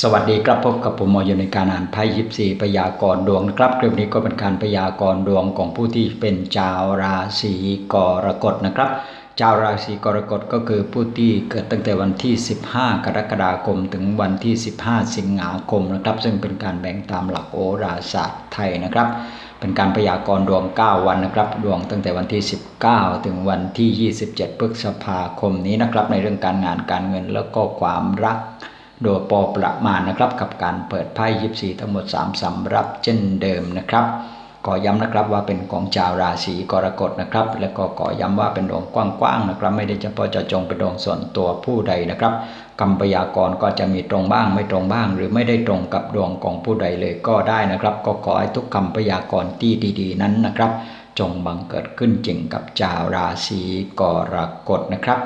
สวัสดีครับพบกับผมมออยู่ในการอ่านไพ่ยิปซีพยากรณ์ดวงนะครับคลิปนี้ก็เป็นการพยากรณ์ดวงของผู้ที่เป็นชาวราศีกรกฎนะครับชาวราศีกรกฎก็คือผู้ที่เกิดตั้งแต่วันที่ 15 กรกฎาคม ถึงวันที่ 15 สิงหาคมนะครับ ซึ่งเป็นการแบ่งตามหลักโหราศาสตร์ไทยนะครับ เป็นการพยากรณ์ดวง 9 วันนะครับ ดวงตั้งแต่วันที่ 19 ถึงวันที่ 27 พฤษภาคมนี้นะครับ ในเรื่องการงานการเงินแล้วก็ความรัก โดยปอประมาณนะครับ กับการเปิดไพ่ยิปซีทั้งหมด 3สำรับเช่นเดิมนะครับ ขอย้ำนะครับว่าเป็นของชาวราศีกรกฎนะครับ และก็ขอย้ำว่าเป็นดวงกว้างๆนะครับ ไม่ได้เฉพาะเจาะจงเป็นดวงส่วนตัวผู้ใดนะครับกรรมพยากรณ์ก็จะมีตรงบ้างไม่ตรงบ้าง หรือไม่ได้ตรงกับดวงของผู้ใดเลยก็ได้นะครับ ก็ขอให้ทุกคำพยากรณ์ที่ดีๆ นั้นนะครับ จงบังเกิดขึ้นจริงกับชาวราศีกรกฎนะครับ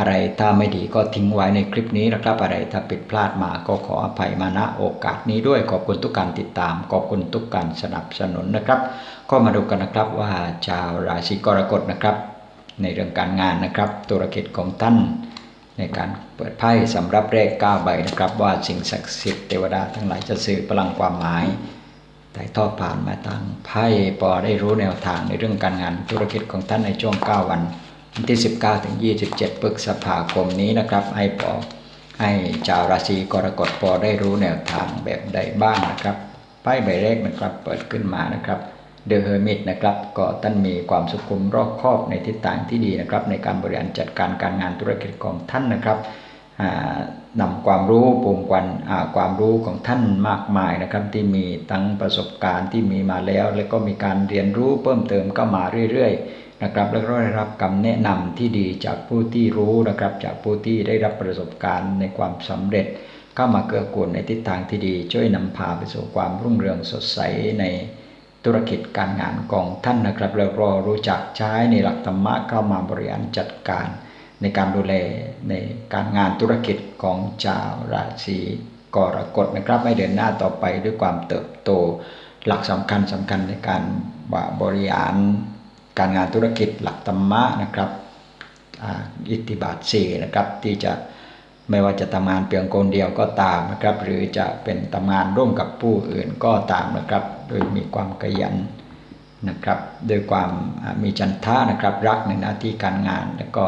อะไรถ้าไม่ดีก็ทิ้งไว้ในคลิปนี้นะครับ อะไรถ้าผิดพลาดมาก็ขออภัยมาณโอกาสนี้ด้วยขอบคุณทุกการติดตาม ขอบคุณทุกการสนับสนุนนะครับ ก็มาดูกันนะครับว่าชาวราศีกรกฎนะครับ ในเรื่องการงานนะครับธุรกิจของท่านในการเปิดไพ่สำรับแรก9ใบนะครับ ว่าสิ่งศักดิ์สิทธิ์เทวดาทั้งหลายจะสื่อพลังความหมายถ่ายทอดผ่านมาทางไพ่พอได้รู้แนวทางในเรื่องการงานธุรกิจของท่านในช่วง 9 วัน วันที่ 19 ถึง 27พฤษภาคมนี้นะครับ ให้พอให้ชาวราศีกรกฎพอได้รู้แนวทางแบบใดบ้างนะครับไพ่ใบแรกนะครับเปิดขึ้นมานะครับเดอะเฮอร์มิตนะครับก็ท่านมีความสุขุมรอบคอบในทิศทางที่ดีนะครับ ในการบริหารจัดการการงานธุรกิจของท่านนะครับนำความรู้ปูมกวันความรู้ของท่านมากมายนะครับ ที่มีทั้งประสบการณ์ที่มีมาแล้ว แล้วก็มีการเรียนรู้เพิ่มเติมก็มาเรื่อยๆ นะครับ แล้วก็ได้รับคำแนะนำที่ดีจากผู้ที่รู้นะครับ จากผู้ที่ได้รับประสบการณ์ในความสำเร็จก็มาเกื้อกูลในทิศทางที่ดี ช่วยนำพาไปสู่ความรุ่งเรืองสดใสในธุรกิจการงานของท่านนะครับ แล้วก็รู้จักใช้ในหลักธรรมะเข้ามาบริหารจัดการ ในการดูแลในการงานธุรกิจของชาวราศีกรกฎนะครับให้เดินหน้าต่อไปด้วยความเติบโต หลักสำคัญสำคัญในการบริหาร การงานธุรกิจหลักธรรมะนะครับอิทธิบาทสี่นะครับที่จะไม่ว่าจะทำงานเพียงคนเดียวก็ตามนะครับ หรือจะเป็นทำงานร่วมกับผู้อื่นก็ตามนะครับ โดยมีความขยันนะครับโดยความมีจันทะนะครับรักในหน้าที่การงานแล้วก็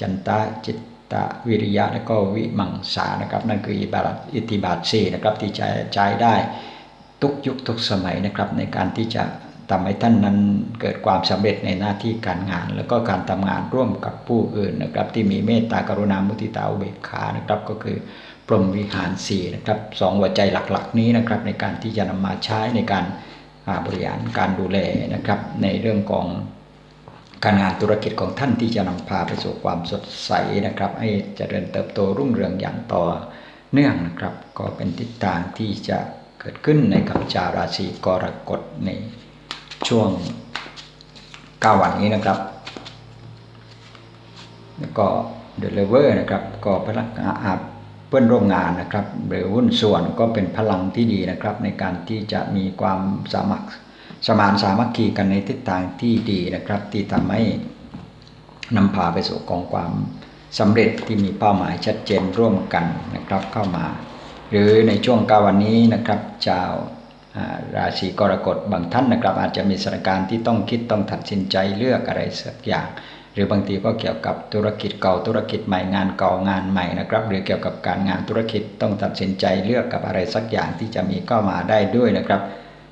จันตะจิตตะวิริยะและก็วิมังสานะครับ นั่นคืออิบาทอิทธิบาทสี่นะครับที่ใช้ใช้ได้ทุกยุคทุกสมัยนะครับในการที่จะ ทำให้ท่านนั้นเกิดความสำเร็จในหน้าที่การงาน แล้วก็การทำงานร่วมกับผู้อื่นนะครับ ที่มีเมตตากรุณามุทิตาอุเบกขานะครับ ก็คือพรหมวิหารสี่นะครับสองหัวใจหลักๆ นี้นะครับ ในการที่จะนำมาใช้ในการบริหารการดูแลนะครับ ในเรื่องของการงานธุรกิจของท่านที่จะนำพาไปสู่ความสดใสนะครับ ให้เจริญเติบโตรุ่งเรืองอย่างต่อเนื่องนะครับ ก็เป็นทิศทางที่จะเกิดขึ้นในกับชาวราศีกรกฎใน ช่วง 9 วันนี้นะครับ แล้วก็เดลิเวอร์นะครับ ก็พนักงานเพื่อนร่วมงานนะครับหรือหุ้นส่วนก็เป็นพลังที่ดีนะครับ ในการที่จะมีความสามัคสมานสามัคคีกันในทิศทางที่ดีนะครับ ที่ทำให้นำพาไปสู่กองความสำเร็จที่มีเป้าหมายชัดเจนร่วมกันนะครับเข้ามา หรือในช่วงกาวันนี้นะครับชาว ราศีกรกฎบางท่านนะครับ อาจจะมีสถานการณ์ที่ต้องคิดต้องตัดสินใจเลือกอะไรสักอย่าง หรือบางทีก็เกี่ยวกับธุรกิจเก่าธุรกิจใหม่งานเก่างานใหม่นะครับ หรือเกี่ยวกับการงานธุรกิจต้องตัดสินใจเลือกกับอะไรสักอย่างที่จะมีเข้ามาได้ด้วยนะครับ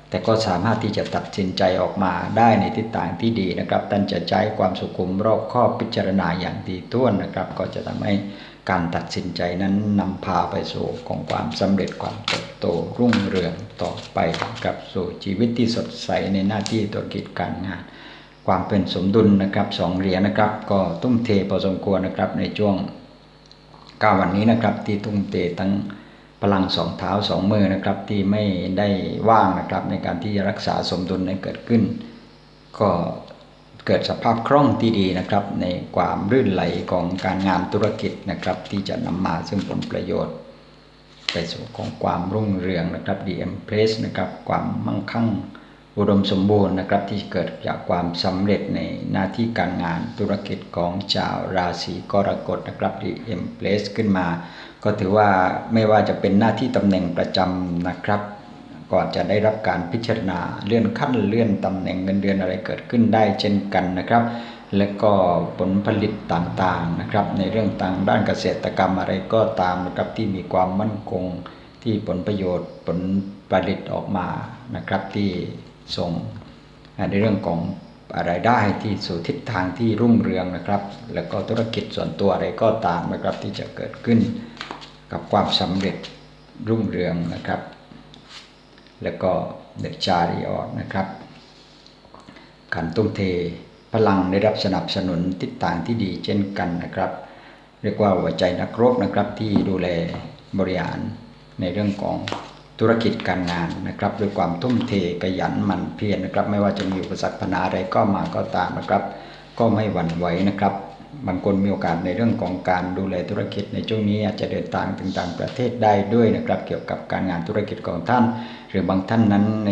แต่ก็สามารถที่จะตัดสินใจออกมาได้ในทิศทางที่ดีนะครับท่านจะใช้ความสุขุมรอบคอบพิจารณาอย่างดีต้วนนะครับ ก็จะทำให้ การตัดสินใจนั้นนำพาไปสู่ของความสำเร็จความเติบโตรุ่งเรืองต่อไปกับสู่ชีวิตที่สดใสในหน้าที่ธุรกิจการงาน ความเป็นสมดุลนะครับสองเหรียญนะครับ ก็ตุ้มเทพอสมควรนะครับในช่วงก้าวันนี้นะครับที่ตุ้มเททั้งพลังสองเท้าสองมือนะครับที่ไม่ได้ว่างนะครับในการที่จะรักษาสมดุลให้เกิดขึ้น ก็ เกิดสภาพคล่องที่ดีนะครับ ในความรื่นไหลของการงานธุรกิจนะครับ ที่จะนำมาซึ่งผลประโยชน์ ไปสู่ของความรุ่งเรืองนะครับดีเอ็มเพลสนะครับความมั่งคั่งอุดมสมบูรณ์นะครับที่เกิดจากความสำเร็จในหน้าที่การงานธุรกิจของชาวราศีกรกฎนะครับดีเอ็มเพลสขึ้นมา ก็ถือว่าไม่ว่าจะเป็นหน้าที่ตำแหน่งประจำนะครับ ก็จะได้รับการพิจารณาเลื่อนขั้นเลื่อนตำแหน่งเงินเดือนอะไรเกิดขึ้นได้เช่นกันนะครับ และก็ผลผลิตต่างๆนะครับ ในเรื่องต่างด้านเกษตรกรรมอะไรก็ตามนะครับที่มีความมั่นคงที่ผลประโยชน์ผลผลิตออกมานะครับที่ส่งในเรื่องของรายได้ที่สู่ทิศทางที่รุ่งเรืองนะครับ แล้วก็ธุรกิจส่วนตัวอะไรก็ตามนะครับที่จะเกิดขึ้นกับความสำเร็จรุ่งเรืองนะครับ แล้วก็เดชาริออดนะครับ การตุ้มเทพลังได้รับสนับสนุนทิศทางที่ดีเช่นกันนะครับ เรียกว่าหัวใจนักรบนะครับที่ดูแลบริหารในเรื่องของธุรกิจการงานนะครับด้วยความทุ่มเทขยันหมั่นเพียรนะครับ ไม่ว่าจะมีอุปสรรคปัญหาอะไรก็มาก็ตามนะครับ ก็ไม่หวั่นไหวนะครับ บางคนมีโอกาสในเรื่องของการดูแลธุรกิจ ในช่วงนี้อาจจะเดินทางถึงต่างประเทศได้ด้วยนะครับ เกี่ยวกับการงานธุรกิจของท่าน หรือบางท่านนั้นใน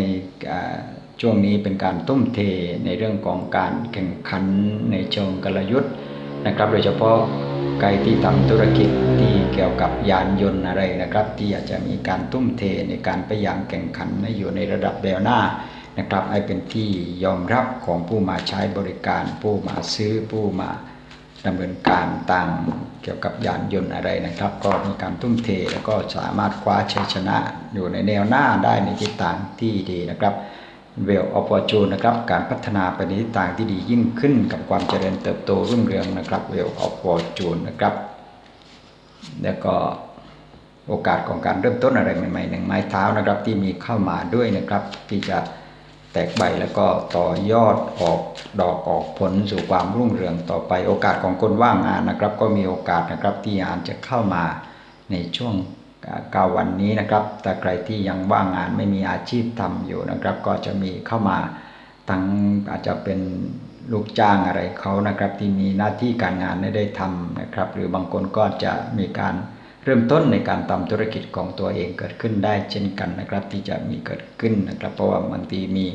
ช่วงนี้เป็นการทุ่มเทในเรื่องของการแข่งขันในเชิงกลยุทธ์นะครับ โดยเฉพาะใครที่ทำธุรกิจที่เกี่ยวกับยานยนต์อะไรนะครับ ที่อาจจะมีการทุ่มเทในการพยายามแข่งขันให้อยู่ในระดับแนวหน้านะครับให้เป็นที่ยอมรับของผู้มาใช้บริการ ผู้มาซื้อผู้มา ดำเนินการต่างเกี่ยวกับยานยนต์อะไรนะครับ ก็มีการทุ่มเทแล้วก็สามารถคว้าชัยชนะอยู่ในแนวหน้าได้ในทิศทางที่ดีนะครับเวลออปอจูนนะครับการพัฒนาไปในทิศทางที่ดียิ่งขึ้นกับความเจริญเติบโตรุ่งเรืองนะครับเวลออปอจูนนะครับ แล้วก็โอกาสของการเริ่มต้นอะไรใหม่ๆหนึ่งไม้เท้านะครับที่มีเข้ามาด้วยนะครับที่จะ แตกใบแล้วก็ต่อยอดออกดอกออกผลสู่ความรุ่งเรืองต่อไปโอกาสของคนว่างงานนะครับ ก็มีโอกาสนะครับที่งานจะเข้ามาในช่วงกาวันนี้นะครับแต่ใครที่ยังว่างงานไม่มีอาชีพทำอยู่นะครับ ก็จะมีเข้ามาทั้งอาจจะเป็นลูกจ้างอะไรเขานะครับ ที่มีหน้าที่การงานไม่ได้ทำนะครับ หรือบางคนก็จะมีการ เริ่มต้นในการทำธุรกิจของตัวเองเกิดขึ้นได้เช่นกันนะครับ ที่จะมีเกิดขึ้นนะครับ เพราะว่าบางทีมี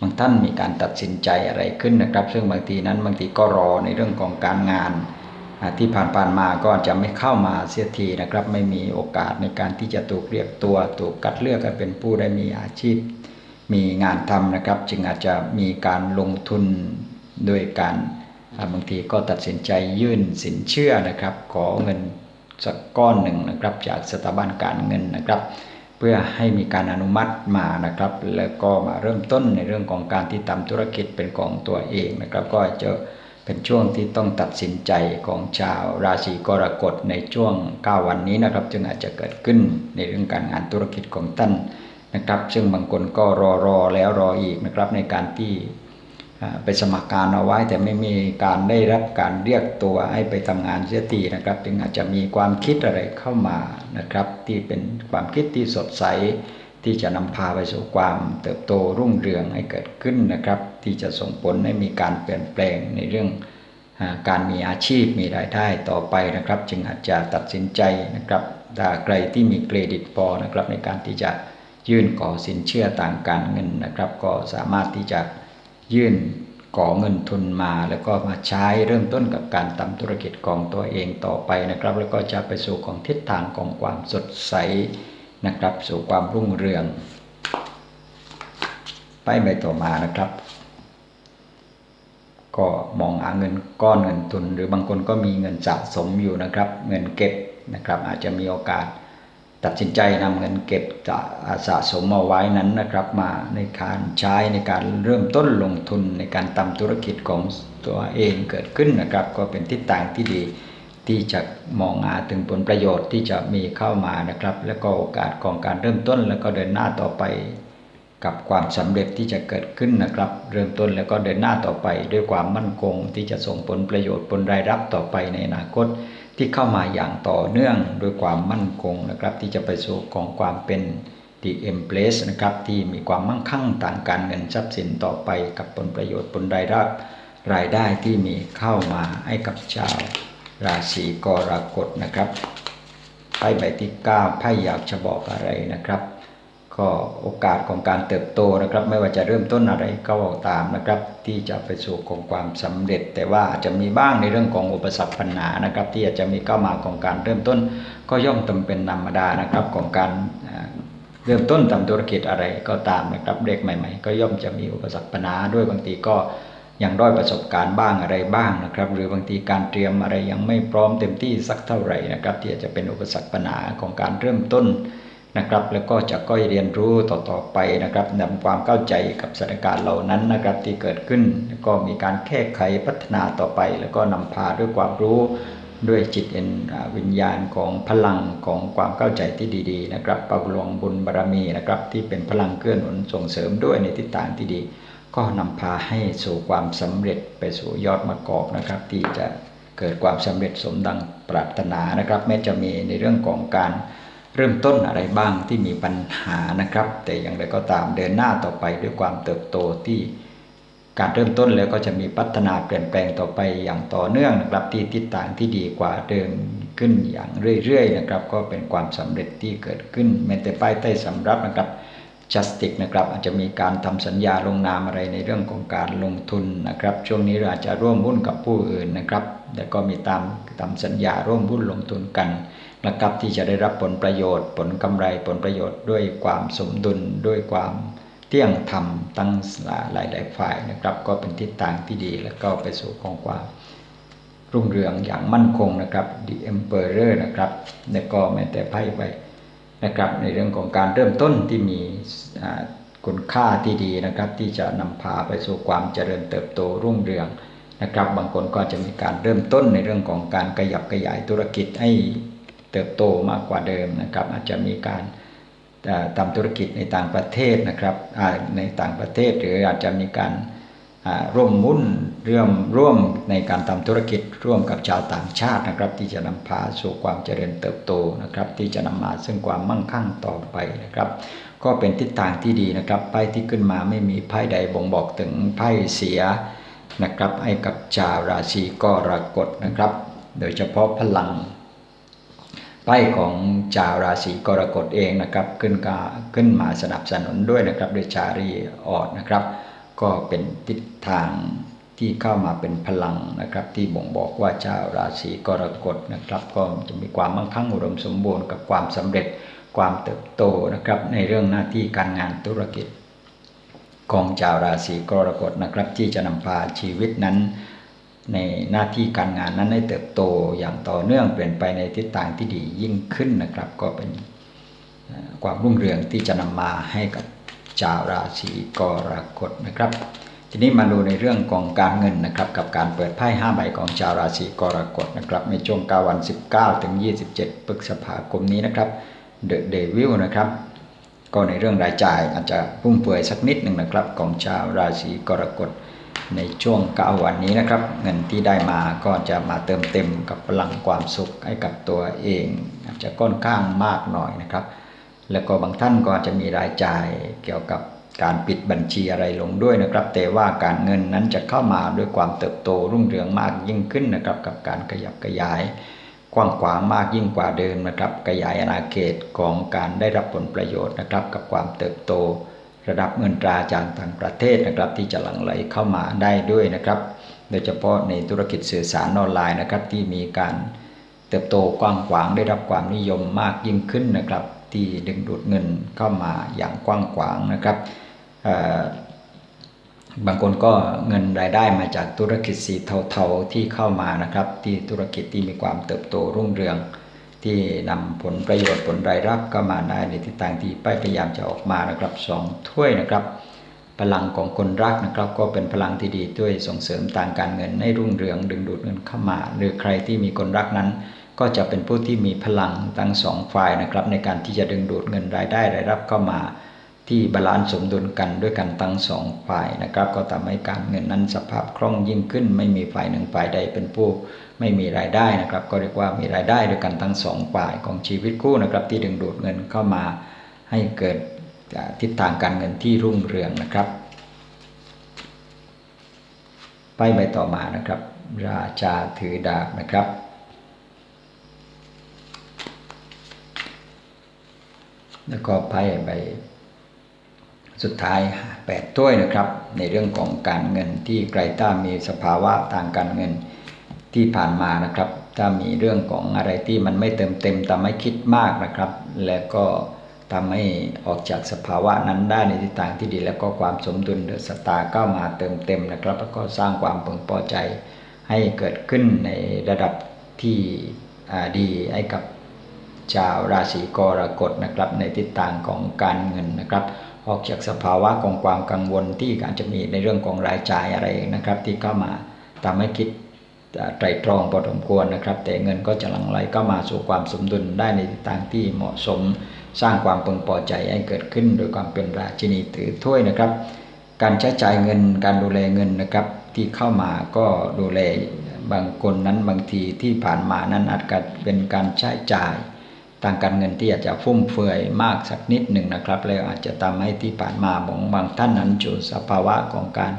บางท่านมีการตัดสินใจอะไรขึ้นนะครับ ซึ่งบางทีนั้นบางทีก็รอในเรื่องของการงานที่ผ่านๆมาก็จะไม่เข้ามาเสียทีนะครับ ไม่มีโอกาสในการที่จะถูกเรียกตัวถูกคัดเลือกให้เป็นผู้ได้มีอาชีพ มีงานทำนะครับ จึงอาจจะมีการลงทุนโดยการบางทีก็ตัดสินใจยื่นสินเชื่อนะครับ ขอเงิน สักก้อนหนึ่งนะครับ จากสถาบันการเงินนะครับ เพื่อให้มีการอนุมัติมานะครับ แล้วก็มาเริ่มต้นในเรื่องของการที่ทำธุรกิจเป็นของตัวเองนะครับ ก็จะเป็นช่วงที่ต้องตัดสินใจของชาวราศีกรกฎในช่วง 9 วันนี้นะครับ จึงอาจจะเกิดขึ้นในเรื่องการงานธุรกิจของท่านนะครับ ซึ่งบางคนก็รอรอแล้วรออีกนะครับในการที่ ไปสมัครการเอาไว้ แต่ไม่มีการได้รับการเรียกตัวให้ไปทำงานเสียทีนะครับจึงอาจจะมีความคิดอะไรเข้ามานะครับ ที่เป็นความคิดที่สดใสที่จะนำพาไปสู่ความเติบโตรุ่งเรืองให้เกิดขึ้นนะครับ ที่จะส่งผลให้มีการเปลี่ยนแปลงในเรื่องการมีอาชีพมีรายได้ต่อไปนะครับ จึงอาจจะตัดสินใจนะครับถ้าใครที่มีเครดิตพอนะครับในการที่จะยื่นขอสินเชื่อต่างการเงินนะครับ ก็สามารถที่จะ ยื่นขอเงินทุนมา แล้วก็มาใช้เริ่มต้นกับการทำธุรกิจของตัวเองต่อไปนะครับ แล้วก็จะไปสู่ของทิศทางของความสดใสนะครับ สู่ความรุ่งเรือง ไปใบต่อมานะครับ ก็มองหาเงินก้อนเงินทุน หรือบางคนก็มีเงินสะสมอยู่นะครับ เงินเก็บนะครับ อาจจะมีโอกาส ตัดสินใจนำเงินเก็บจะสะสมเอาไว้นั้นนะครับมาในการใช้ในการเริ่มต้นลงทุนในการทำธุรกิจของตัวเองเกิดขึ้นนะครับ ก็เป็นทิศทางที่ดีที่จะมองหาถึงผลประโยชน์ที่จะมีเข้ามานะครับ แล้วก็โอกาสของการเริ่มต้นแล้วก็เดินหน้าต่อไปกับความสำเร็จที่จะเกิดขึ้นนะครับ เริ่มต้นแล้วก็เดินหน้าต่อไป ด้วยความมั่นคงที่จะส่งผลประโยชน์ผลรายรับต่อไปในอนาคต ที่เข้ามาอย่างต่อเนื่องด้วยความมั่นคงนะครับ ที่จะไปสู่ของความเป็น the e m p l a c e นะครับที่มีความมั่งคั่งต่างการเงินทรัพย์สินต่อไปกับผลประโยชน์ผลรายรับรายได้ที่มีเข้ามาให้กับชาวราศีกรกฎนะครับไพ่ใบที่9ไพ่อยากจะบอกอะไรนะครับ ก็โอกาสของการเติบโตนะครับ ไม่ว่าจะเริ่มต้นอะไรก็ตามนะครับ ที่จะไปสู่ของความสำเร็จ แต่ว่าอาจจะมีบ้างในเรื่องของอุปสรรคปัญหานะครับ ที่อาจจะมีเข้ามาของการเริ่มต้น ก็ย่อมต้องเป็นธรรมดานะครับของการเริ่มต้นทำธุรกิจอะไรก็ตามนะครับเด็กใหม่ ๆ ก็ย่อมจะมีอุปสรรคปัญหาด้วยบางทีก็ยังด้อยประสบการณ์บ้างอะไรบ้างนะครับ หรือบางทีการเตรียมอะไรยังไม่พร้อมเต็มที่สักเท่าไหร่นะครับ ที่อาจจะเป็นอุปสรรคปัญหาของการเริ่มต้น นะครับ แล้วก็จะก็เรียนรู้ต่อๆไปนะครับนำความเข้าใจกับสถานการณ์เหล่านั้นนะครับที่เกิดขึ้น แล้วก็มีการแก้ไขพัฒนาต่อไป แล้วก็นำพาด้วยความรู้ด้วยจิตเอ็นวิญญาณของพลังของความเข้าใจที่ดี ๆ นะครับปรลวงบุญบารรมีนะครับ ที่เป็นพลังเกื้อหนุนส่งเสริมด้วยในทิศทางที่ดี ก็นำพาให้สู่ความสำเร็จไปสู่ยอดมะกอกนะครับ ที่จะเกิดความสำเร็จสมดังปรารถนานะครับ แม้จะมีในเรื่องของการ เริ่มต้นอะไรบ้างที่มีปัญหานะครับ แต่อย่างไรก็ตามเดินหน้าต่อไปด้วยความเติบโตที่การเริ่มต้นแล้วก็จะมีพัฒนาเปลี่ยนแปลงต่อไปอย่างต่อเนื่องนะครับที่ทิศทางที่ดีกว่าเดิมขึ้นอย่างเรื่อยๆนะครับ ก็เป็นความสำเร็จที่เกิดขึ้นแม้แต่ป้ายใต้สำรับนะครับจัสติกนะครับอาจจะมีการทำสัญญาลงนามอะไรในเรื่องของการลงทุนนะครับ ช่วงนี้เราอาจจะร่วมหุ้นกับผู้อื่นนะครับ แล้วก็มีตามทำสัญญาร่วมหุ้นลงทุนกัน นะครับที่จะได้รับผลประโยชน์ ผลกำไรผลประโยชน์ด้วยความสมดุลด้วยความเที่ยงธรรมตั้งหลายหลายฝ่ายนะครับ ก็เป็นทิศทางที่ดีแล้วก็ไปสู่ของความรุ่งเรืองอย่างมั่นคงนะครับ The Emperor นะครับแล้วก็แม้แต่ไพ่ไปนะครับ ในเรื่องของการเริ่มต้นที่มีคุณค่าที่ดีนะครับ ที่จะนำพาไปสู่ความเจริญเติบโตรุ่งเรืองนะครับ บางคนก็จะมีการเริ่มต้นในเรื่องของการขยับขยายธุรกิจให้ เติบโตมากกว่าเดิมนะครับ อาจจะมีการทำธุรกิจในต่างประเทศนะครับในต่างประเทศหรืออาจจะมีการร่วมมุ่นเรื่อมร่วมในการทำธุรกิจร่วมกับชาวต่างชาตินะครับ ที่จะนำพาสู่ความเจริญเติบโตนะครับ ที่จะนำมาซึ่งความมั่งคั่งต่อไปนะครับ ก็เป็นทิศทางที่ดีนะครับไพ่ที่ขึ้นมาไม่มีไพ่ใดบ่งบอกถึงไพ่เสียนะครับให้กับชาวราศีกรกฎนะครับ โดยเฉพาะพลัง ไพ่ของชาวราศีกรกฎเองนะครับ ขึ้นกาขึ้นมาสนับสนุนด้วยนะครับด้วยชารีออดนะครับ ก็เป็นทิศทางที่เข้ามาเป็นพลังนะครับ ที่บ่งบอกว่าชาวราศีกรกฎนะครับ ก็จะมีความมั่งคั่งอุดมสมบูรณ์กับความสำเร็จความเติบโตนะครับ ในเรื่องหน้าที่การงานธุรกิจ ของชาวราศีกรกฎนะครับ ที่จะนำพาชีวิตนั้น ในหน้าที่การงานนั้นให้เติบโตอย่างต่อเนื่องเปลี่ยนไปในทิศทางที่ดียิ่งขึ้นนะครับ ก็เป็นความรุ่งเรืองที่จะนำมาให้กับชาวราศีกรกฎนะครับ ทีนี้มาดูในเรื่องของการเงินนะครับ กับการเปิดไพ่5ใบของชาวราศีกรกฎนะครับในช่วง9วัน 19 ถึง 27พฤษภาคมนี้นะครับเดอะเดวิลนะครับก็ในเรื่องรายจ่ายอาจจะพุ่มเปื่อยสักนิดหนึ่งนะครับ ของชาวราศีกรกฎ ในช่วง9วันนี้นะครับ เงินที่ได้มาก็จะมาเติมเต็มกับพลังความสุขให้กับตัวเอง อาจจะค่อนข้างมากหน่อยนะครับ แล้วก็บางท่านก็จะมีรายจ่ายเกี่ยวกับการปิดบัญชีอะไรลงด้วยนะครับ แต่ว่าการเงินนั้นจะเข้ามาด้วยความเติบโตรุ่งเรืองมากยิ่งขึ้นนะครับ กับการขยับขยาย กว้างขวางมากยิ่งกว่าเดิมนะครับ ขยายอาณาเขตของการได้รับผลประโยชน์นะครับ กับความเติบโต ระดับเงินตราจากต่างประเทศนะครับ ที่จะหลั่งไหลเข้ามาได้ด้วยนะครับ โดยเฉพาะในธุรกิจสื่อสารออนไลน์นะครับ ที่มีการเติบโตกว้างขวางได้รับความนิยมมากยิ่งขึ้นนะครับ ที่ดึงดูดเงินเข้ามาอย่างกว้างขวางนะครับบางคนก็เงินรายได้มาจากธุรกิจสีเทาๆที่เข้ามานะครับ ที่ธุรกิจที่มีความเติบโตรุ่งเรือง ที่นำผลประโยชน์ผลรายรับก็มาได้ในทิศทางที่ป้ายพยายามจะออกมานะครับสองถ้วยนะครับ พลังของคนรักนะครับ ก็เป็นพลังที่ดีด้วยส่งเสริมทางการเงินให้รุ่งเรืองดึงดูดเงินเข้ามา หรือใครที่มีคนรักนั้น ก็จะเป็นผู้ที่มีพลังทั้งสองฝ่ายนะครับ ในการที่จะดึงดูดเงินรายได้รายรับเข้ามา ที่บาลานซ์สมดุลกันด้วยกันทั้งสองฝ่ายนะครับ ก็ทำให้การเงินนั้นสภาพคล่องยิ่งขึ้น ไม่มีฝ่ายหนึ่งฝ่ายใดเป็นผู้ ไม่มีรายได้นะครับ ก็เรียกว่ามีรายได้ด้วยกันทั้งสองฝ่ายของชีวิตคู่นะครับ ที่ดึงดูดเงินเข้ามาให้เกิดทิศทางการเงินที่รุ่งเรืองนะครับ ไปใบต่อมานะครับ ราชาถือดาบนะครับแล้วก็ไพ่ใบสุดท้าย 8 ถ้วยนะครับ ในเรื่องของการเงินที่ไกลต้ามีสภาวะทางการเงิน ที่ผ่านมานะครับ ถ้ามีเรื่องของอะไรที่มันไม่เต็มเต็มทำให้คิดมากนะครับ แล้วก็ทำให้ออกจากสภาวะนั้นได้ในทิศทางที่ดี แล้วก็ความสมดุลเดอสตาร์เข้ามาเติมเต็มนะครับ แล้วก็สร้างความพึงพอใจให้เกิดขึ้นในระดับที่ดีให้กับชาวราศีกรกฎนะครับ ในทิศทางของการเงินนะครับออกจากสภาวะของความกังวลที่อาจจะมีในเรื่องของรายจ่ายอะไรนะครับ ที่เข้ามาทำให้คิด ไตรตรองพอสมควรนะครับ แต่เงินก็จะหลั่งไหลเข้ามาสู่ความสมดุลได้ในทิศทางที่เหมาะสม สร้างความพึงพอใจให้เกิดขึ้น โดยความเป็นราชินีถือถ้วยนะครับ การใช้จ่ายเงินการดูแลเงินนะครับ ที่เข้ามาก็ดูแลบางคนนั้นบางทีที่ผ่านมานั้นอาจจะเป็นการใช้จ่ายทางการเงินที่อาจจะฟุ่มเฟือยมากสักนิดหนึ่งนะครับ แล้วอาจจะทำให้ที่ผ่านมาของบางท่านนั้นจูสภาวะของการ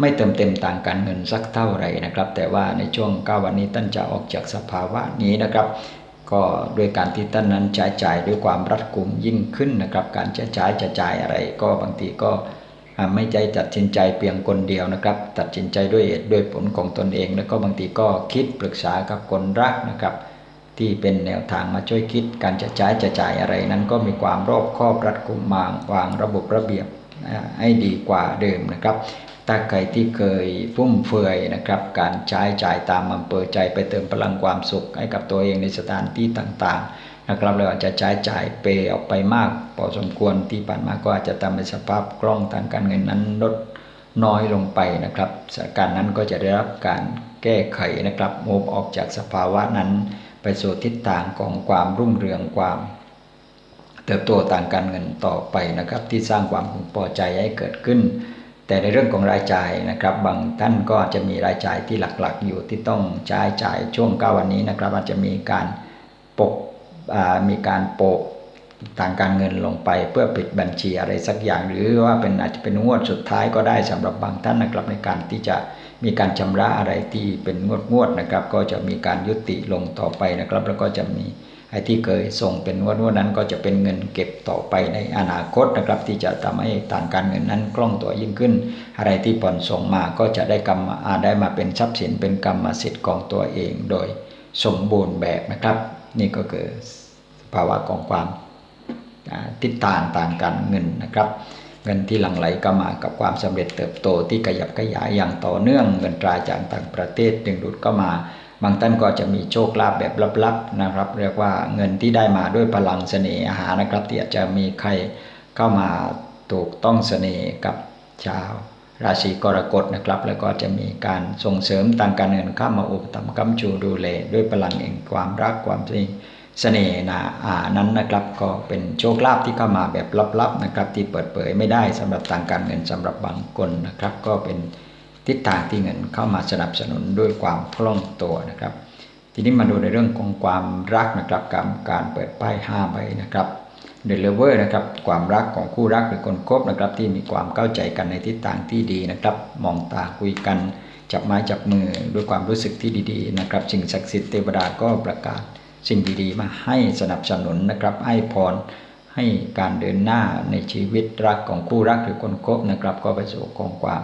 ไม่เติมเต็มต่างการเงินสักเท่าไหร่นะครับ แต่ว่าในช่วงก้าวันนี้ท่านจะออกจากสภาวะนี้นะครับ ก็ด้วยการที่ท่านนั้นใช้จ่ายด้วยความรัดกุมยิ่งขึ้นนะครับ การใช้จ่ายจะจ่ายอะไรก็บางทีก็ไม่ใจตัดสินใจเพียงคนเดียวนะครับ ตัดสินใจด้วยเหตุด้วยผลของตนเอง แล้วก็บางทีก็คิดปรึกษากับคนรักนะครับ ที่เป็นแนวทางมาช่วยคิดการจะใช้จะจ่ายอะไรนั้นก็มีความรอบคอบรัดกุมมางวางระบบระเบียบให้ดีกว่าเดิมนะครับ ถ้าใครที่เคยฟุ่มเฟือยนะครับ การใช้จ่ายตามอำเภอใจไปเติมพลังความสุขให้กับตัวเองในสถานที่ต่างๆนะครับเราอาจจะใช้จ่ายเปออกไปมากพอสมควรที่ผ่านมาก็อาจจะทำให้สภาพคล่องทางการเงินนั้นลดน้อยลงไปนะครับสถานการณ์นั้นก็จะได้รับการแก้ไขนะครับโมบออกจากสภาวะนั้น ไปสู่ทิศทางของความรุ่งเรืองความเติบโตทางการเงินต่อไปนะครับ ที่สร้างความพึงพอใจให้เกิดขึ้น แต่ในเรื่องของรายจ่ายนะครับ บางท่านก็อาจจะมีรายจ่ายที่หลักๆ อยู่ที่ต้องใช้จ่ายช่วงเก้าวันนี้นะครับ อาจจะมีการปกมีการโปะทางการเงินลงไปเพื่อปิดบัญชีอะไรสักอย่าง หรือว่าเป็นอาจจะเป็นงวดสุดท้ายก็ได้สำหรับบางท่านนะครับในการที่จะมีการชำระอะไรที่เป็นงวดงวดนะครับ ก็จะมีการยุติลงต่อไปนะครับ แล้วก็จะมี ไอ้ที่เคยส่งเป็นงวดงวดนั้นก็จะเป็นเงินเก็บต่อไปในอนาคตนะครับ ที่จะทำให้ทางการเงินนั้นคล่องตัวยิ่งขึ้น อะไรที่ผ่อนส่งมาก็จะได้กรรมอาได้มาเป็นทรัพย์สินเป็นกรรมสิทธิ์ของตัวเองโดยสมบูรณ์แบบนะครับ นี่ก็คือภาวะของความทิศทางต่างการเงินนะครับ เงินที่หลั่งไหลก็มากับความสำเร็จเติบโตที่ขยับขยายอย่างต่อเนื่องเงินตราจากต่างประเทศดึงดูดก็มา บางท่านก็จะมีโชคลาภแบบลับๆนะครับ เรียกว่าเงินที่ได้มาด้วยพลังเสน่หานะครับที่อาจจะมีใครเข้ามาถูกต้องเสน่ห์กับชาวราศีกรกฎนะครับ แล้วก็จะมีการส่งเสริมทางการเงินเข้ามาอุปถัมภ์กำชูดูแลด้วยพลังแห่งความรักความสนิทเสน่ห์นาอานั้นนะครับ ก็เป็นโชคลาภที่เข้ามาแบบลับๆนะครับ ที่เปิดเผยไม่ได้สำหรับทางการเงินสำหรับบางคนนะครับ ก็เป็น ทิศทางที่เงินเข้ามาสนับสนุนด้วยความคล่องตัวนะครับ ทีนี้มาดูในเรื่องของความรักนะครับกับการเปิดป้ายห้าใบนะครับเดลเวอร์นะครับความรักของคู่รักหรือคนคบนะครับที่มีความเข้าใจกันในทิศทางที่ดีนะครับ มองตาคุยกัน จับไม้จับมือด้วยความรู้สึกที่ดีๆนะครับสิ่งศักดิ์สิทธิ์เทวดาก็ประกาศสิ่งดีๆ มาให้สนับสนุนนะครับให้พรให้การเดินหน้าในชีวิตรักของคู่รักหรือคนคบนะครับ ก็ไปสู่ของความ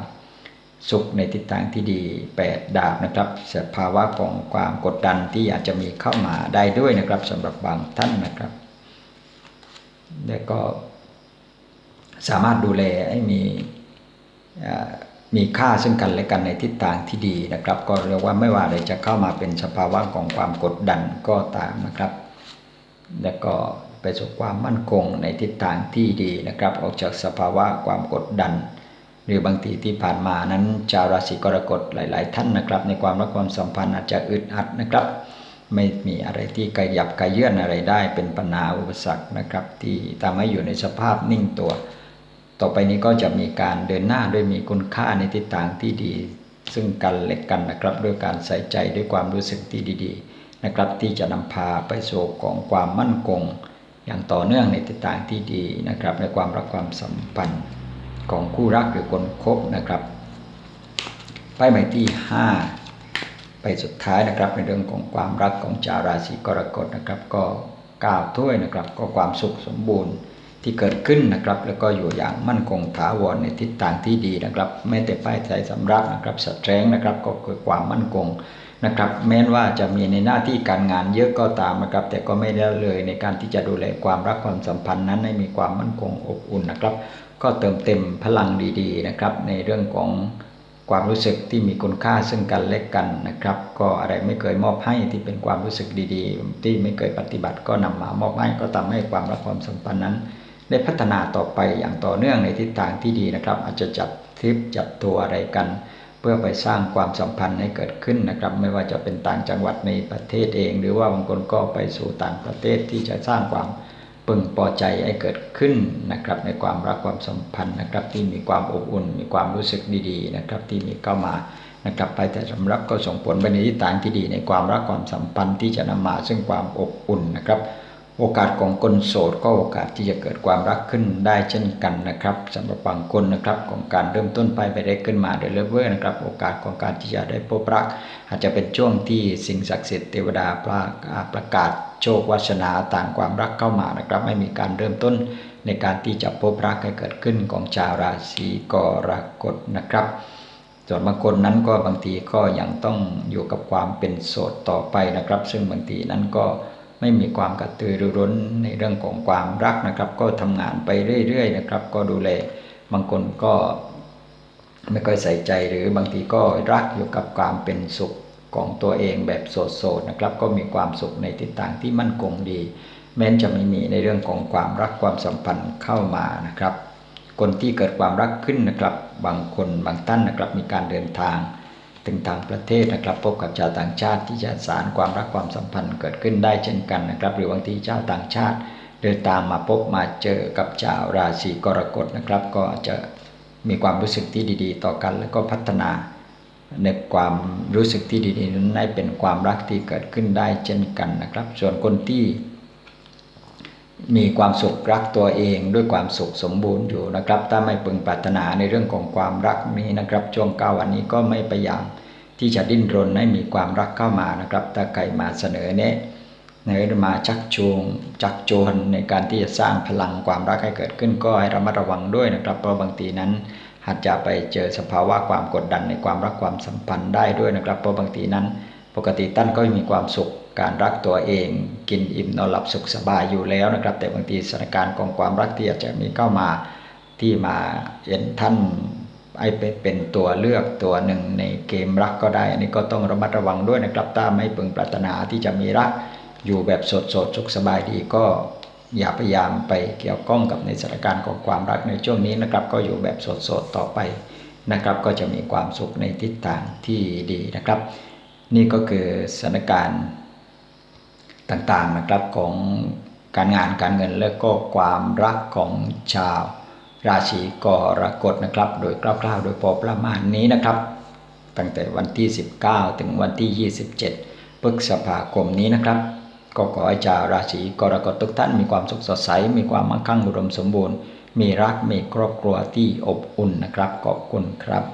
สุขในทิศทางที่ดี 8 ดาบนะครับสภาวะของความกดดันที่อาจจะมีเข้ามาได้ด้วยนะครับสำหรับบางท่านนะครับ แล้วก็สามารถดูแลให้มีมีค่าซึ่งกันและกันในทิศทางที่ดีนะครับ ก็เรียกว่าไม่ว่าอะไรจะเข้ามาเป็นสภาวะของความกดดันก็ตามนะครับ แล้วก็ไปสู่ความมั่นคงในทิศทางที่ดีนะครับ ออกจากสภาวะความกดดัน หรือบางทีที่ผ่านมานั้นชาวราศีกรกฎหลาย ๆ ท่านนะครับ ในความรักความสัมพันธ์อาจจะอึดอัดนะครับ ไม่มีอะไรที่กระยับกระเยื่อนอะไรได้เป็นปัญหาอุปสรรคนะครับ ที่ทำให้อยู่ในสภาพนิ่งตัว ต่อไปนี้ก็จะมีการเดินหน้าด้วยมีคุณค่าในทิศทางที่ดี ซึ่งกันและกันนะครับด้วยการใส่ใจด้วยความรู้สึกที่ดี ๆ นะครับ ที่จะนำพาไปสู่ของความมั่นคง อย่างต่อเนื่องในทิศทางที่ดีนะครับในความรักความสัมพันธ์ ของคู่รักหรือคนคบนะครับป้ายหมายที่ 5 ไปสุดท้ายนะครับ ในเรื่องของความรักของชาวราศีกรกฎนะครับ ก็ก้าวถ้วยนะครับ ก็ความสุขสมบูรณ์ที่เกิดขึ้นนะครับ แล้วก็อยู่อย่างมั่นคงถาวรในทิศทางที่ดีนะครับแม้แต่ป้ายใจสำรับนะครับสตรงนะครับก็คือความมั่นคงนะครับ แม้ว่าจะมีในหน้าที่การงานเยอะก็ตามนะครับ แต่ก็ไม่ได้เลยในการที่จะดูแลความรักความสัมพันธ์นั้นให้มีความมั่นคงอบอุ่นนะครับ ก็เติมเต็มพลังดีๆนะครับ ในเรื่องของความรู้สึกที่มีคุณค่าซึ่งกันและกันนะครับ ก็อะไรไม่เคยมอบให้ที่เป็นความรู้สึกดีๆ ที่ไม่เคยปฏิบัติก็นำมามอบให้ก็ทำให้ความรักความสัมพันธ์นั้น ได้พัฒนาต่อไปอย่างต่อเนื่องในทิศทางที่ดีนะครับ อาจจะจับทริปจับตัวอะไรกัน เพื่อไปสร้างความสัมพันธ์ให้เกิดขึ้นนะครับ ไม่ว่าจะเป็นต่างจังหวัดในประเทศเอง หรือว่าบางคนก็ไปสู่ต่างประเทศที่จะสร้างความ พึงพอใจให้เกิดขึ้นนะครับ ในความรักความสัมพันธ์นะครับ ที่มีความอบอุ่น มีความรู้สึกดีๆนะครับ ที่มีเข้ามานะครับไปแต่สำรับก็ส่งผลไปในทิศทางที่ดี ในความรักความสัมพันธ์ที่จะนำมาซึ่งความอบอุ่นนะครับ โอกาสของคนโสดก็โอกาสที่จะเกิดความรักขึ้นได้เช่นกันนะครับสำหรับบางคนนะครับของการเริ่มต้นไปไปได้ขึ้นมาโดยเลเวอร์นะครับโอกาสของการที่จะได้พบรัก อาจจะเป็นช่วงที่สิ่งศักดิ์สิทธิ์เทวดาประประกาศ โชควัชนาต่างความรักเข้ามานะครับ ไม่มีการเริ่มต้นในการที่จะพบรักให้เกิดขึ้นของชาวราศีกรกฎนะครับ ส่วนบางคนนั้นก็บางทีก็ยังต้องอยู่กับความเป็นโสดต่อไปนะครับ ซึ่งบางทีนั้นก็ไม่มีความกระตือรือร้นในเรื่องของความรักนะครับ ก็ทำงานไปเรื่อยๆนะครับ ก็ดูแลบางคนก็ไม่ค่อยใส่ใจหรือบางทีก็รักอยู่กับความเป็นสุข ของตัวเองแบบโสดๆนะครับ ก็มีความสุขในทิศทางที่มั่นคงดี แม้จะไม่มีในเรื่องของความรักความสัมพันธ์เข้ามานะครับ คนที่เกิดความรักขึ้นนะครับ บางคนบางท่านนะครับมีการเดินทางถึงต่างประเทศนะครับพบกับชาวต่างชาติที่จะสารความรักความสัมพันธ์เกิดขึ้นได้เช่นกันนะครับ หรือบางทีเจ้าต่างชาติ เดินตามมาพบมาเจอกับชาวราศีกรกฎนะครับ ก็จะมีความรู้สึกที่ดี ๆ ต่อกัน แล้วก็พัฒนา ในความรู้สึกที่ดีๆนั้นให้เป็นความรักที่เกิดขึ้นได้เช่นกันนะครับ ส่วนคนที่มีความสุขรักตัวเองด้วยความสุขสมบูรณ์อยู่นะครับ ถ้าไม่พึงปรารถนาในเรื่องของความรักนี้นะครับ ช่วงเก้าวันนี้ก็ไม่พยายามที่จะดิ้นรนให้มีความรักเข้ามานะครับ ถ้าใครมาเสนอแนะเนอมาชักจูงจักโจนในการที่จะสร้างพลังความรักให้เกิดขึ้นก็ให้ระมัดระวังด้วยนะครับ เพราะบางทีนั้น อาจจะไปเจอสภาวะความกดดันในความรักความสัมพันธ์ได้ด้วยนะครับ เพราะบางทีนั้น ปกติตั้นก็มีความสุขการรักตัวเอง กินอิ่มนอนหลับสุขสบายอยู่แล้วนะครับ แต่บางทีสถานการณ์ของความรักที่อาจจะมีเข้ามาที่มาเห็นท่านไอ้เป็นตัวเลือกตัวหนึ่งในเกมรักก็ได้ อันนี้ก็ต้องระมัดระวังด้วยนะครับถ้าไม่พึงปรารถนาที่จะมีรักอยู่แบบสดสดสุขสบายดีก็ อย่าพยายามไปเกี่ยวข้องกับในสถานการณ์ของความรักในช่วงนี้นะครับก็อยู่แบบสดๆต่อไปนะครับก็จะมีความสุขในทิศทางที่ดีนะครับ นี่ก็คือสถานการณ์ต่างๆนะครับของการงานการเงินและก็ความรักของชาว ราศีกรกฎนะครับ โดยคร่าวๆ โดยพอประมาณนี้นะครับ ตั้งแต่วันที่ 19 ถึงวันที่ 27พฤษภาคมนี้นะครับ ก็ขอให้ชาวราศีกรกฎทุกท่านมีความสุขสดใส มีความมั่งคั่งอุดมสมบูรณ์ มีรักมีครอบครัวที่อบอุ่นนะครับขอบคุณครับ